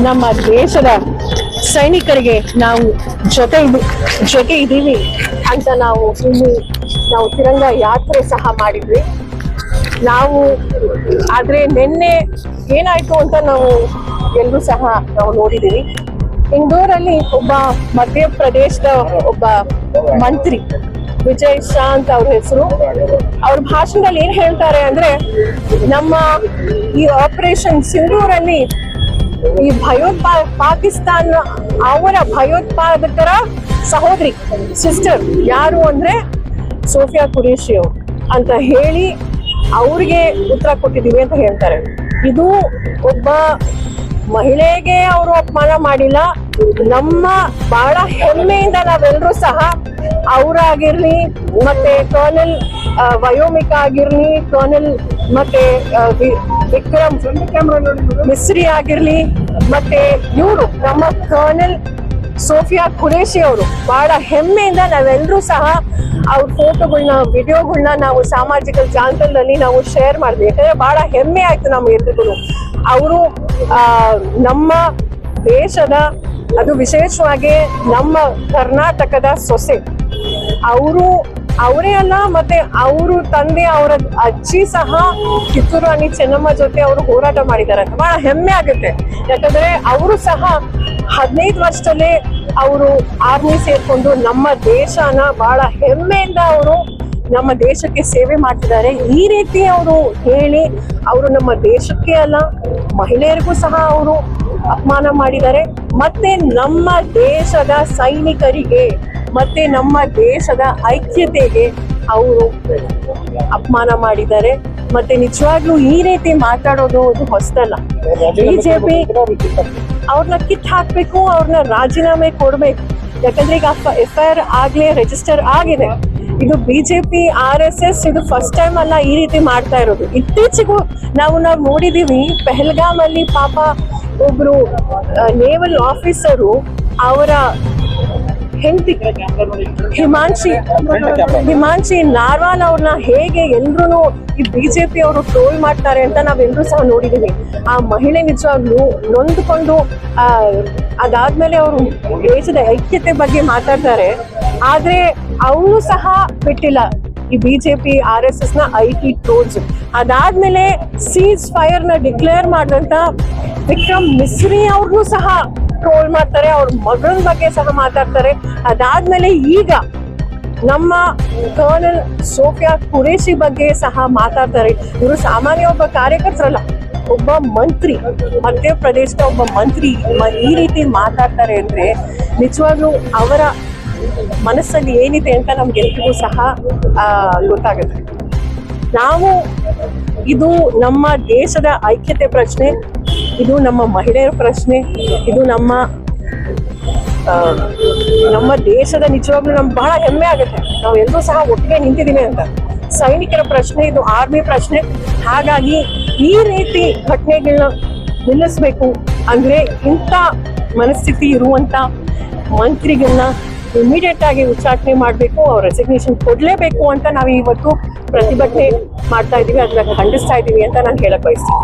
ನಮ್ಮ ದೇಶದ ಸೈನಿಕರಿಗೆ ನಾವು ಜೊತೆ ಜೊತೆ ಇದ್ದೀವಿ ಅಂತ ನಾವು ಇಲ್ಲಿ ನಾವು ತಿರಂಗ ಯಾತ್ರೆ ಸಹ ಮಾಡಿದ್ವಿ. ನಾವು ಆದ್ರೆ ನಿನ್ನೆ ಏನಾಯ್ತು ಅಂತ ನಾವು ಎಲ್ಲರೂ ಸಹ ನಾವು ನೋಡಿದೀವಿ ಇಂದೋರಲ್ಲಿ ಒಬ್ಬ ಮಧ್ಯಪ್ರದೇಶದ ಒಬ್ಬ ಮಂತ್ರಿ ವಿಜಯ್ ಶಾ ಅಂತ ಅವ್ರ ಹೆಸರು. ಅವ್ರ ಭಾಷಣದಲ್ಲಿ ಏನ್ ಹೇಳ್ತಾರೆ ಅಂದ್ರೆ ನಮ್ಮ ಈ ಆಪರೇಷನ್ ಸಿಂಧೂರಲ್ಲಿ ಈ ಭಯೋತ್ಪಾದ ಪಾಕಿಸ್ತಾನ, ಅವರ ಭಯೋತ್ಪಾದಕರ ಸಹೋದರಿ ಸಿಸ್ಟರ್ ಯಾರು ಅಂದ್ರೆ ಸೋಫಿಯಾ ಕುರೇಶಿ ಅಂತ ಹೇಳಿ ಅವ್ರಿಗೆ ಉತ್ತರ ಕೊಟ್ಟಿದ್ದೀವಿ ಅಂತ ಹೇಳ್ತಾರೆ. ಇದು ಒಬ್ಬ ಮಹಿಳೆಗೆ ಅವರು ಅಪಮಾನ ಮಾಡಿಲ್ಲ. ನಮ್ಮ ಬಹಳ ಹೆಮ್ಮೆಯಿಂದ ನಾವೆಲ್ಲರೂ ಸಹ ಅವರಾಗಿರ್ಲಿ, ಮತ್ತೆ ಕರ್ನಲ್ ವಯೋಮಿಕ ಆಗಿರ್ಲಿ ಕರ್ನಲ್ ಮತ್ತೆ ವಿಕ್ರಮ್ ಮಿಸ್ರಿ ಆಗಿರ್ಲಿ, ಮತ್ತೆ ಇವರು ನಮ್ಮ ಕರ್ನಲ್ ಸೋಫಿಯಾ ಖುರೇಶಿ ಅವರು. ಬಹಳ ಹೆಮ್ಮೆಯಿಂದ ನಾವೆಲ್ಲರೂ ಸಹ ಅವ್ರ ಫೋಟೋಗಳನ್ನ ವಿಡಿಯೋಗಳನ್ನ ನಾವು ಸಾಮಾಜಿಕ ಜಾಲತಾಣದಲ್ಲಿ ನಾವು ಶೇರ್ ಮಾಡಿದ್ವಿ ಯಾಕಂದ್ರೆ ಬಹಳ ಹೆಮ್ಮೆ ಆಯ್ತು ನಮ್ಮ ಎಲ್ರಿಗೂ. ಅವರು ನಮ್ಮ ದೇಶದ, ಅದು ವಿಶೇಷವಾಗಿ ನಮ್ಮ ಕರ್ನಾಟಕದ ಸೊಸೆ. ಅವರು ಅವರೇ ಅಲ್ಲ, ಮತ್ತೆ ಅವರು ತಂದೆ, ಅವರ ಅಜ್ಜಿ ಸಹ ಕಿತ್ತೂರು ರಾಣಿ ಚೆನ್ನಮ್ಮ ಜೊತೆ ಅವರು ಹೋರಾಟ ಮಾಡಿದ್ದಾರೆ. ಅಂತ ಬಹಳ ಹೆಮ್ಮೆ ಆಗುತ್ತೆ. ಯಾಕಂದ್ರೆ ಅವರು ಸಹ ಹದಿನೈದು ವರ್ಷದಲ್ಲೇ ಅವರು ಆರ್ಮಿ ಸೇರ್ಕೊಂಡು ನಮ್ಮ ದೇಶನ ಬಹಳ ಹೆಮ್ಮೆಯಿಂದ ಅವರು ನಮ್ಮ ದೇಶಕ್ಕೆ ಸೇವೆ ಮಾಡ್ತಿದ್ದಾರೆ. ಈ ರೀತಿ ಅವರು ಹೇಳಿ ಅವರು ನಮ್ಮ ದೇಶಕ್ಕೆ ಅಲ್ಲ, ಮಹಿಳೆಯರಿಗೂ ಸಹ ಅವರು ಅಪಮಾನ ಮಾಡಿದ್ದಾರೆ. ಮತ್ತೆ ನಮ್ಮ ದೇಶದ ಸೈನಿಕರಿಗೆ ಮತ್ತೆ ನಮ್ಮ ದೇಶದ ಐಕ್ಯತೆಗೆ ಅವರು ಅಪಮಾನ ಮಾಡಿದ್ದಾರೆ. ಮತ್ತೆ ನಿಜವಾಗ್ಲೂ ಈ ರೀತಿ ಮಾತಾಡೋದು ಅದು ಹೊಸದಲ್ಲ ಬಿಜೆಪಿ ಅವ್ರನ್ನ ಕಿತ್ ಹಾಕ್ಬೇಕು ಅವ್ರನ್ನ ರಾಜೀನಾಮೆ ಕೊಡ್ಬೇಕು. ಯಾಕಂದ್ರೆ ಈಗ ಎಫ್ ಐ ಆರ್ ಆಗ್ಲೇ ರಿಜಿಸ್ಟರ್ ಆಗಿದೆ. ಇದು ಬಿಜೆಪಿ ಆರ್ ಎಸ್ ಎಸ್ ಇದು ಫಸ್ಟ್ ಟೈಮ್ ಅಲ್ಲ ಈ ರೀತಿ ಮಾಡ್ತಾ ಇರೋದು. ಇತ್ತೀಚೆಗೂ ನಾವು ನಾವು ನೋಡಿದೀವಿ ಪೆಹಲ್ಗಾಮ್ ಅಲ್ಲಿ ಪಾಪ ಒಬ್ರು ನೇವಲ್ ಆಫೀಸರು ಅವರ ಹೆಂಡತಿ ಹಿಮಾಂಶಿ ಹಿಮಾಂಶಿ ನಾರ್ವಾಲ್ ಅವ್ರನ್ನ ಹೇಗೆ ಎಲ್ರು ಈ ಬಿಜೆಪಿ ಅವರು ಟ್ರೋಲ್ ಮಾಡ್ತಾರೆ ಅಂತ ನಾವೆಲ್ಲರೂ ಸಹ ನೋಡಿದೀವಿ. ಆ ಮಹಿಳೆ ನಿಜವಾಗ್ಲೂ ನೊಂದ್ಕೊಂಡು ಅದಾದ್ಮೇಲೆ ಅವರು ದೇಶದ ಐಕ್ಯತೆ ಬಗ್ಗೆ ಮಾತಾಡ್ತಾರೆ. ಆದ್ರೆ ಅವನು ಸಹ ಬಿಟ್ಟಿಲ್ಲ ಈ ಬಿಜೆಪಿ ಆರ್ ಎಸ್ ಎಸ್ನ ಐ ಟಿ ಟ್ರೋಲ್ಸ್. ಅದಾದ್ಮೇಲೆ ಸೀಸ್ ಫೈರ್ನ ಡಿಕ್ಲೇರ್ ಮಾಡಿದಂತ ವಿಕ್ರಮ್ ಮಿಸ್ರಿ ಅವ್ರನ್ನೂ ಸಹ ಟ್ರೋಲ್ ಮಾಡ್ತಾರೆ, ಅವ್ರ ಮಗನ ಬಗ್ಗೆ ಸಹ ಮಾತಾಡ್ತಾರೆ. ಅದಾದ್ಮೇಲೆ ಈಗ ನಮ್ಮ ಕರ್ನಲ್ ಸೋಫಿಯಾ ಕುರೇಶಿ ಬಗ್ಗೆ ಸಹ ಮಾತಾಡ್ತಾರೆ. ಇವರು ಸಾಮಾನ್ಯ ಒಬ್ಬ ಕಾರ್ಯಕರ್ತರಲ್ಲ, ಒಬ್ಬ ಮಂತ್ರಿ, ಮಧ್ಯಪ್ರದೇಶದ ಒಬ್ಬ ಮಂತ್ರಿ ಈ ರೀತಿ ಮಾತಾಡ್ತಾರೆ ಅಂದ್ರೆ ನಿಜವಾಗ್ಲೂ ಅವರ ಮನಸ್ಸಲ್ಲಿ ಏನಿದೆ ಅಂತ ನಮ್ಗೆಲ್ರಿಗೂ ಸಹ ಗೊತ್ತಾಗುತ್ತೆ. ನಾವು, ಇದು ನಮ್ಮ ದೇಶದ ಐಕ್ಯತೆ ಪ್ರಶ್ನೆ. ಇದು ನಮ್ಮ ಮಹಿಳೆಯರ ಪ್ರಶ್ನೆ. ಇದು ನಮ್ಮ ನಮ್ಮ ದೇಶದ ನಿಜವಾಗ್ಲೂ ನಮ್ಗೆ ಬಹಳ ಹೆಮ್ಮೆ ಆಗುತ್ತೆ. ನಾವು ಎಲ್ಲರೂ ಸಹ ಒಟ್ಟಿಗೆ ನಿಂತಿದ್ದೀವಿ ಅಂತ. ಸೈನಿಕರ ಪ್ರಶ್ನೆ, ಇದು ಆರ್ಮಿ ಪ್ರಶ್ನೆ. ಹಾಗಾಗಿ ಈ ರೀತಿ ಘಟನೆಗಳನ್ನ ನಿಲ್ಲಿಸ್ಬೇಕು ಅಂದ್ರೆ ಇಂಥ ಮನಸ್ಥಿತಿ ಇರುವಂತ ಮಂತ್ರಿಗಳನ್ನ ಇಮಿಡಿಯೇಟ್ ಆಗಿ ಉಚ್ಚಾಟನೆ ಮಾಡಬೇಕು, ಅವ್ರ ರೆಸಿಗ್ನೇಷನ್ ಕೊಡ್ಲೇಬೇಕು ಅಂತ ನಾವು ಇವತ್ತು ಪ್ರತಿಭಟನೆ ಮಾಡ್ತಾ ಇದೀವಿ ಅದನ್ನ ಖಂಡಿಸ್ತಾ ಇದೀವಿ ಅಂತ ನಾನು ಹೇಳಕ್ ಬಯಸ್ತೀನಿ.